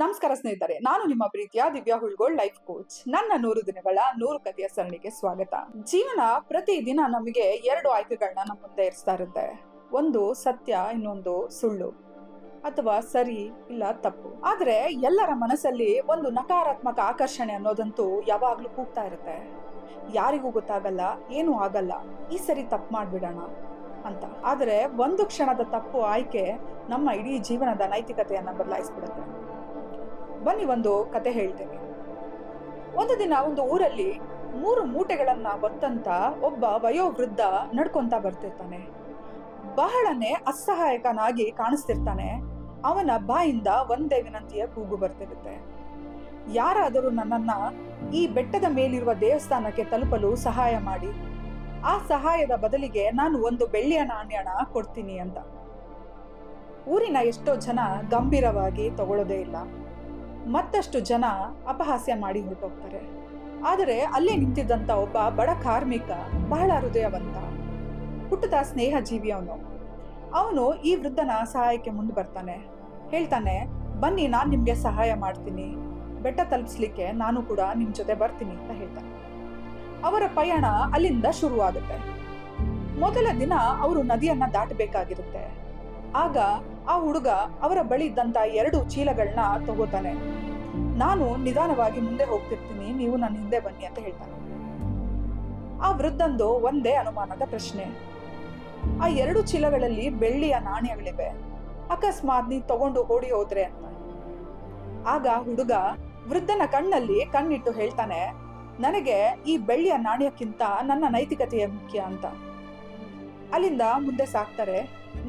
ನಮಸ್ಕಾರ ಸ್ನೇಹಿತರೆ, ನಾನು ನಿಮ್ಮ ಪ್ರೀತಿಯ ದಿವ್ಯಾ ಹುಳ್ಗೋಳ್ ಲೈಫ್ ಕೋಚ್ ನನ್ನ ನೂರು ದಿನಗಳ ನೂರು ಕಥೆಯ ಸರಣಿಗೆ ಸ್ವಾಗತ. ಜೀವನ ಪ್ರತಿದಿನ ನಮಗೆ ಎರಡು ಆಯ್ಕೆಗಳನ್ನ ನಮ್ಮ ಮುಂದೆ ಇರಿಸ್ತಾ ಇರುತ್ತೆ. ಒಂದು ಸತ್ಯ, ಇನ್ನೊಂದು ಸುಳ್ಳು ಅಥವಾ ಸರಿ ಇಲ್ಲ ತಪ್ಪು. ಆದ್ರೆ ಎಲ್ಲರ ಮನಸ್ಸಲ್ಲಿ ಒಂದು ನಕಾರಾತ್ಮಕ ಆಕರ್ಷಣೆ ಅನ್ನೋದಂತೂ ಯಾವಾಗ್ಲೂ ಕೂಗ್ತಾ ಇರುತ್ತೆ. ಯಾರಿಗೂ ಗೊತ್ತಾಗಲ್ಲ, ಏನೂ ಆಗಲ್ಲ, ಈ ಸರಿ ತಪ್ಪು ಮಾಡ್ಬಿಡೋಣ ಅಂತ. ಆದ್ರೆ ಒಂದು ಕ್ಷಣದ ತಪ್ಪು ಆಯ್ಕೆ ನಮ್ಮ ಇಡೀ ಜೀವನದ ನೈತಿಕತೆಯನ್ನ ಬದಲಾಯಿಸ್ಬಿಡುತ್ತೆ. ಬನ್ನಿ ಒಂದು ಕತೆ ಹೇಳ್ತೇನೆ. ಒಂದು ದಿನ ಒಂದು ಊರಲ್ಲಿ ಮೂರು ಮೂಟೆಗಳನ್ನ ಹೊತ್ತಂತ ಒಬ್ಬ ವಯೋವೃದ್ಧ ನಡ್ಕೊಂತ ಬರ್ತಿರ್ತಾನೆ. ಬಹಳನೇ ಅಸಹಾಯಕನಾಗಿ ಕಾಣಿಸ್ತಿರ್ತಾನೆ. ಅವನ ಬಾಯಿಂದ ಒಂದೇ ವಿನಂತಿಯ ಕೂಗು ಬರ್ತಿರುತ್ತೆ. ಯಾರಾದರೂ ನನ್ನನ್ನ ಈ ಬೆಟ್ಟದ ಮೇಲಿರುವ ದೇವಸ್ಥಾನಕ್ಕೆ ತಲುಪಲು ಸಹಾಯ ಮಾಡಿ. ಆ ಸಹಾಯದ ಬದಲಿಗೆ ನಾನು ಒಂದು ಬೆಳ್ಳಿಯ ನಾಣ್ಯನ ಕೊಡ್ತೀನಿ ಅಂತ. ಊರಿನ ಎಷ್ಟೋ ಜನ ಗಂಭೀರವಾಗಿ ತಗೊಳ್ಳೋದೇ ಇಲ್ಲ. ಮತ್ತಷ್ಟು ಜನ ಅಪಹಾಸ್ಯ ಮಾಡಿ ಹೊರಟೋಗ್ತಾರೆ ಆದರೆ ಅಲ್ಲೇ ನಿಂತಿದ್ದಂತ ಒಬ್ಬ ಬಡ ಕಾರ್ಮಿಕ ಬಹಳ ಹೃದಯವಂತ ಹುಟ್ಟದ ಸ್ನೇಹ ಜೀವಿ ಅವನು. ಅವನು ಈ ವೃದ್ಧನ ಸಹಾಯಕ್ಕೆ ಮುಂದೆ ಬರ್ತಾನೆ. ಹೇಳ್ತಾನೆ, ಬನ್ನಿ, ನಾನು ನಿಮಗೆ ಸಹಾಯ ಮಾಡ್ತೀನಿ. ಬೆಟ್ಟ ತಲುಪಿಸ್ಲಿಕ್ಕೆ ನಾನು ಕೂಡ ನಿಮ್ಮ ಜೊತೆ ಬರ್ತೀನಿ, ಅಂತ ಹೇಳ್ತಾನೆ. ಅವರ ಪಯಣ ಅಲ್ಲಿಂದ ಶುರುವಾಗುತ್ತೆ. ಮೊದಲ ದಿನ ಅವರು ನದಿಯನ್ನ ದಾಟಬೇಕಾಗಿರುತ್ತೆ. ಆಗ ಆ ಹುಡುಗ ಅವರ ಬಳಿ ಇದ್ದಂತ ಎರಡು ಚೀಲಗಳನ್ನ ತಗೋತಾನೆ. ನಾನು ನಿಧಾನವಾಗಿ ಮುಂದೆ ಹೋಗ್ತಿರ್ತೀನಿ, ನೀವು ನನ್ನ ಹಿಂದೆ ಬನ್ನಿ ಅಂತ ಹೇಳ್ತಾನೆ. ಆ ವೃದ್ಧಂದು ಒಂದೇ ಅನುಮಾನದ ಪ್ರಶ್ನೆ. ಆ ಎರಡು ಚೀಲಗಳಲ್ಲಿ ಬೆಳ್ಳಿಯ ನಾಣ್ಯಗಳಿವೆ. ಅಕಸ್ಮಾತ್ ನೀ ತಗೊಂಡು ಓಡಿ ಹೋದ್ರೆ ಅಂತ. ಆಗ ಹುಡುಗ ವೃದ್ಧನ ಕಣ್ಣಲ್ಲಿ ಕಣ್ಣಿಟ್ಟು ಹೇಳ್ತಾನೆ, ನನಗೆ ಈ ಬೆಳ್ಳಿಯ ನಾಣ್ಯಕ್ಕಿಂತ ನನ್ನ ನೈತಿಕತೆಯ ಮುಖ್ಯ ಅಂತ. ಅಲ್ಲಿಂದ ಮುಂದೆ ಸಾಕ್ತಾರೆ.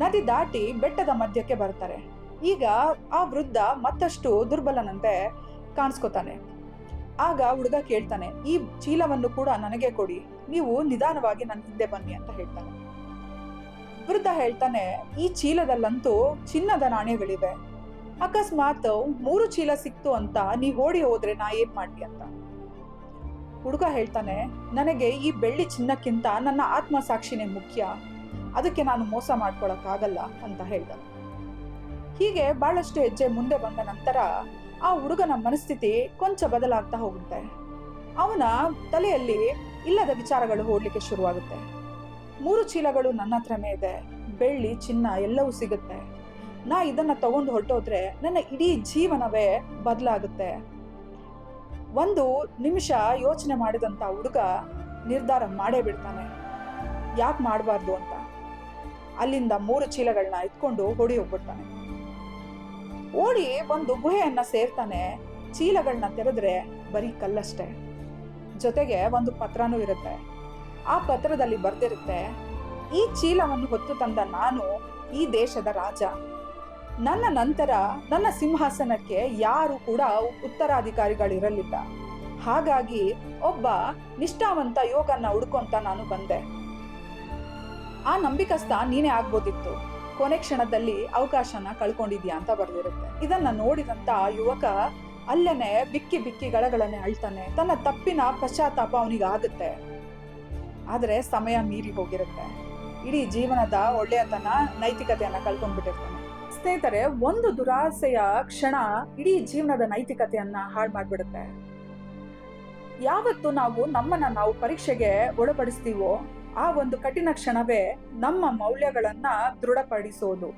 ನದಿ ದಾಟಿ ಬೆಟ್ಟದ ಮಧ್ಯಕ್ಕೆ ಬರ್ತಾರೆ. ಈಗ ಆ ವೃದ್ಧ ಮತ್ತಷ್ಟು ದುರ್ಬಲನಂತೆ ಕಾಣಿಸ್ಕೊತಾನೆ. ಆಗ ಹುಡುಗ ಕೇಳ್ತಾನೆ, ಈ ಚೀಲವನ್ನು ಕೂಡ ನನಗೆ ಕೊಡಿ. ನೀವು ನಿಧಾನವಾಗಿ ನನ್ನ ಹಿಂದೆ ಬನ್ನಿ ಅಂತ ಹೇಳ್ತಾನೆ. ವೃದ್ಧ ಹೇಳ್ತಾನೆ, ಈ ಚೀಲದಲ್ಲಂತೂ ಚಿನ್ನದ ನಾಣ್ಯಗಳಿವೆ. ಅಕಸ್ಮಾತ್ ಮೂರು ಚೀಲ ಸಿಕ್ತು ಅಂತ ನೀ ಓಡಿ ಹೋದ್ರೆ ನಾ ಏನ್ ಮಾಡ್ಲಿ ಅಂತ. ಹುಡುಗ ಹೇಳ್ತಾನೆ, ನನಗೆ ಈ ಬೆಳ್ಳಿ ಚಿನ್ನಕ್ಕಿಂತ ನನ್ನ ಆತ್ಮ ಸಾಕ್ಷಿನೇ ಮುಖ್ಯ. ಅದಕ್ಕೆ ನಾನು ಮೋಸ ಮಾಡ್ಕೊಳಕ್ಕಾಗಲ್ಲ ಅಂತ ಹೇಳ್ದ ಹೀಗೆ ಬಹಳಷ್ಟು ಹೆಜ್ಜೆ ಮುಂದೆ ಬಂದ ನಂತರ ಆ ಹುಡುಗನ ಮನಸ್ಥಿತಿ ಕೊಂಚ ಬದಲಾಗ್ತಾ ಹೋಗುತ್ತೆ. ಅವನ ತಲೆಯಲ್ಲಿ ಇಲ್ಲದ ವಿಚಾರಗಳು ಓಡ್ಲಿಕ್ಕೆ ಶುರುವಾಗುತ್ತೆ. ಮೂರು ಚೀಲಗಳು ನನ್ನ ಹತ್ರನೇ ಇದೆ ಬೆಳ್ಳಿ, ಚಿನ್ನ ಎಲ್ಲವೂ ಸಿಗುತ್ತೆ. ನಾ ಇದನ್ನ ತಗೊಂಡು ಹೊರಟೋದ್ರೆ ನನ್ನ ಇಡೀ ಜೀವನವೇ ಬದಲಾಗುತ್ತೆ. ಒಂದು ನಿಮಿಷ ಯೋಚನೆ ಮಾಡಿದಂತ ಹುಡುಗ ನಿರ್ಧಾರ ಮಾಡೇ ಬಿಡ್ತಾನೆ. ಯಾಕೆ ಮಾಡಬಾರ್ದು ಅಂತ? ಅಲ್ಲಿಂದ ಮೂರು ಚೀಲಗಳನ್ನ ಎತ್ಕೊಂಡು ಓಡಿ ಹೋಗ್ಬಿಡ್ತಾನೆ. ಓಡಿ ಒಂದು ಗುಹೆಯನ್ನ ಸೇರ್ತಾನೆ ಚೀಲಗಳನ್ನ ತೆರೆದ್ರೆ ಬರೀ ಕಲ್ಲಷ್ಟೇ. ಜೊತೆಗೆ ಒಂದು ಪತ್ರನೂ ಇರುತ್ತೆ. ಆ ಪತ್ರದಲ್ಲಿ ಬರ್ದಿರುತ್ತೆ, ಈ ಚೀಲವನ್ನು ಹೊತ್ತು ತಂದ ನಾನು ಈ ದೇಶದ ರಾಜ. ನನ್ನ ನಂತರ ನನ್ನ ಸಿಂಹಾಸನಕ್ಕೆ ಯಾರು ಕೂಡ ಉತ್ತರಾಧಿಕಾರಿಗಳಿರಲಿಲ್ಲ. ಹಾಗಾಗಿ ಒಬ್ಬ ನಿಷ್ಠಾವಂತ ಯೋಗನ್ನ ಹುಡ್ಕೊಂತ ನಾನು ಬಂದೆ. ಆ ನಂಬಿಕಸ್ಥ ನೀನೇ ಆಗ್ಬೋದಿತ್ತು. ಕೊನೆ ಕ್ಷಣದಲ್ಲಿ ಅವಕಾಶನ ಕಳ್ಕೊಂಡಿದ್ಯಾ ಅಂತ ಬರ್ದಿರುತ್ತೆ. ಇದನ್ನ ನೋಡಿದಂತ ಯುವಕ ಅಲ್ಲೇನೆ ಬಿಕ್ಕಿ ಬಿಕ್ಕಿ ಗಳಗಳನ್ನೇ ಅಳ್ತಾನೆ. ತನ್ನ ತಪ್ಪಿನ ಪಶ್ಚಾತ್ತಾಪ ಅವನಿಗಾಗುತ್ತೆ ಆದ್ರೆ ಸಮಯ ಮೀರಿ ಹೋಗಿರುತ್ತೆ. ಇಡೀ ಜೀವನದ ಒಳ್ಳೆಯತನ, ನೈತಿಕತೆಯನ್ನ ಕಳ್ಕೊಂಡ್ಬಿಟ್ಟಿರ್ತಾನೆ. ಸ್ನೇಹಿತರೆ, ಒಂದು ದುರಾಸೆಯ ಕ್ಷಣ ಇಡೀ ಜೀವನದ ನೈತಿಕತೆಯನ್ನ ಹಾಳು ಮಾಡ್ಬಿಡುತ್ತೆ. ಯಾವತ್ತು ನಾವು ನಮ್ಮನ್ನ ನಾವು ಪರೀಕ್ಷೆಗೆ ಒಳಪಡಿಸ್ತೀವೋ ಆ ಒಂದು ಕಠಿಣ ಕ್ಷಣವೇ ನಮ್ಮ ಮೌಲ್ಯಗಳನ್ನ ದೃಢಪಡಿಸೋದು.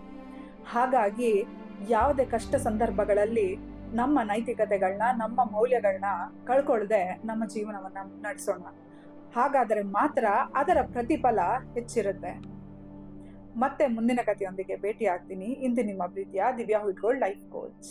ಹಾಗಾಗಿ ಯಾವುದೇ ಕಷ್ಟ ಸಂದರ್ಭಗಳಲ್ಲಿ ನಮ್ಮ ನೈತಿಕತೆಗಳನ್ನ ನಮ್ಮ ಮೌಲ್ಯಗಳನ್ನ ಕಳ್ಕೊಳ್ಳದೆ ನಮ್ಮ ಜೀವನವನ್ನ ನಡೆಸೋಣ. ಹಾಗಾದರೆ ಮಾತ್ರ ಅದರ ಪ್ರತಿಫಲ ಹೆಚ್ಚಿರುತ್ತೆ. ಮತ್ತೆ ಮುಂದಿನ ಕಥೆಯೊಂದಿಗೆ ಭೇಟಿ ಆಗ್ತೀನಿ ಇಂದು ನಿಮ್ಮ ಪ್ರೀತಿಯ ದಿವ್ಯಾ ಹುಡ್ಗೋಳ್ ಲೈಫ್ ಕೋಚ್.